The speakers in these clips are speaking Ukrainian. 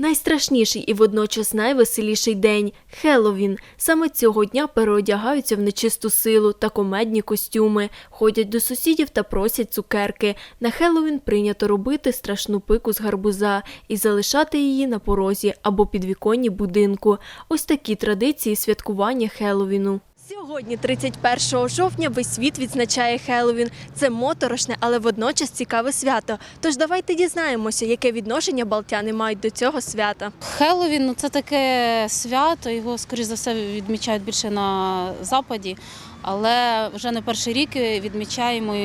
Найстрашніший і водночас найвеселіший день Хеллоуін. Саме цього дня переодягаються в нечисту силу та комедні костюми, ходять до сусідів та просять цукерки. На Хеллоуін прийнято робити страшну пику з гарбуза і залишати її на порозі або підвіконні будинку. Ось такі традиції святкування Хеллоуіну. Сьогодні, 31 жовтня, весь світ відзначає Хеллоуін. Це моторошне, але водночас цікаве свято. Тож давайте дізнаємося, яке відношення балтяни мають до цього свята. Хеллоуін ну, це таке свято, його, скоріш за все, відмічають більше на Западі. Але вже не перший рік відмічаємо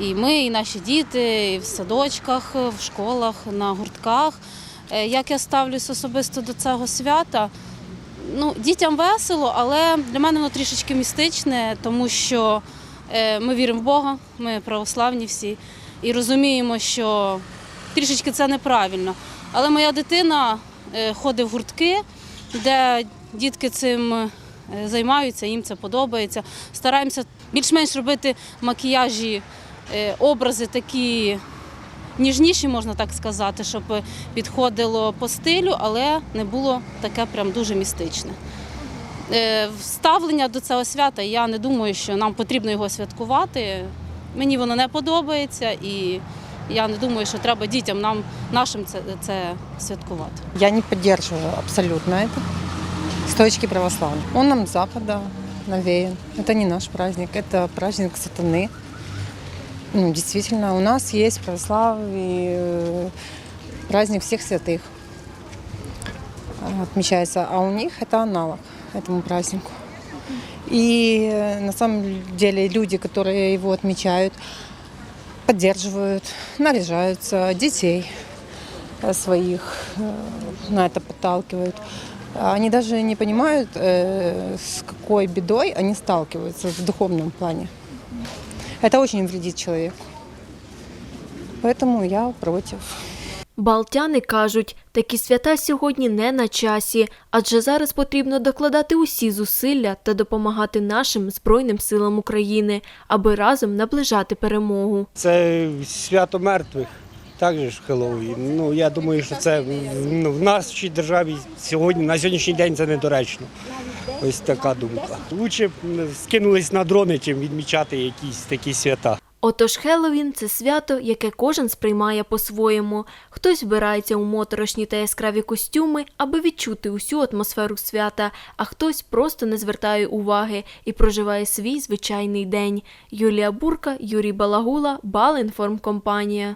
і- ми, і наші діти, і в садочках, в школах, на гуртках. Е, Як я ставлюсь особисто до цього свята? Ну, дітям весело, але для мене воно трішечки містичне, тому що е, ми віримо в Бога, ми православні всі, і розуміємо, що трішечки це неправильно. Але моя дитина е, ходить в гуртки, де дітки цим е, займаються, їм це подобається. Стараємося більш-менш робити макіяжі, образи такі ніжніші, можна так сказати, щоб підходило по стилю, але не було таке прям дуже містичне. Е, Ставлення до цього свята, я не думаю, що нам потрібно його святкувати. Мені воно не подобається і я не думаю, що треба дітям нам нашим це, це святкувати. Я не поддерживаю абсолютно это с точки православия. Он нам с Запада навеян. Это не наш праздник, это праздник сатаны. Ну, действительно, у нас есть православие, э, праздник всех святых э, отмечается, а у них это аналог этому празднику. И э, на самом деле люди, которые его отмечают, поддерживают, наряжаются, детей э, своих на это подталкивают. Они даже не понимают, с какой бедой они сталкиваются в духовном плане. Это очень вредит человеку. Поэтому я против. Балтяни кажуть, такі свята сьогодні не на часі, адже зараз потрібно докладати усі зусилля та допомагати нашим Збройним силам України, аби разом наближати перемогу. Це свято мертвих, так же ж Хеллоуін. Ну я думаю, що це ну, в нашій державі сьогодні на сьогоднішній день це недоречно. Ось така думка. Лучше б скинулись на дрони, чим відмічати якісь такі свята. Отож, Хеллоуін – це свято, яке кожен сприймає по-своєму. Хтось вбирається у моторошні та яскраві костюми, аби відчути усю атмосферу свята, а хтось просто не звертає уваги і проживає свій звичайний день. Юлія Бурка, Юрій Балагула, Балінформкомпанія.